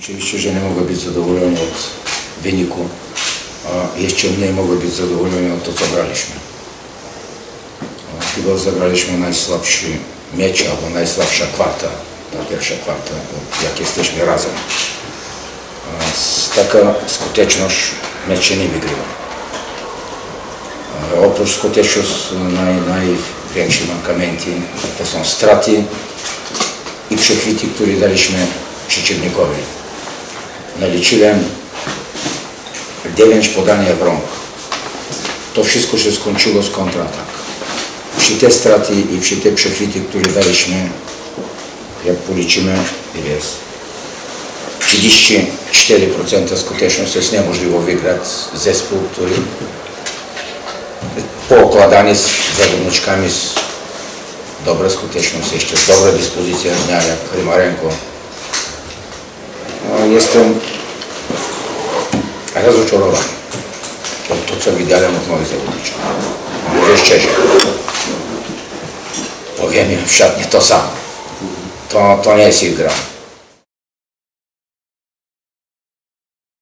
Oczywiście, że nie mogę być zadowolony od wyniku, a jeszcze mniej mogę być zadowolony od to, co graliśmy. A Chyba zagraliśmy najsłabszy mecz albo najsłabsza kwarta, ta pierwsza kwarta, jak jesteśmy razem. Taka skuteczność meczu nie wygrywa. Oprócz skuteczności naj, największy mankamenty to są straty i przechwyty, które daliśmy przeciwnikowi. Naliczyłem 9 podania w rąk. To wszystko się skończyło z kontratak. Przy te straty i przy te przechwyty, które daliśmy, jak policzymy, ile jest 34% skuteczność, jest niemożliwe wygrać zespół, który poukładany z zawodniczkami z dobra skuteczność, jeszcze dobra dyspozycja dnia, jak Rymarenko. Jestem rozczarowany. To, to co widziałem od moich zawodniczych. Mówię szczerze. Powiem im w szatni to samo. To, to nie jest ich gra.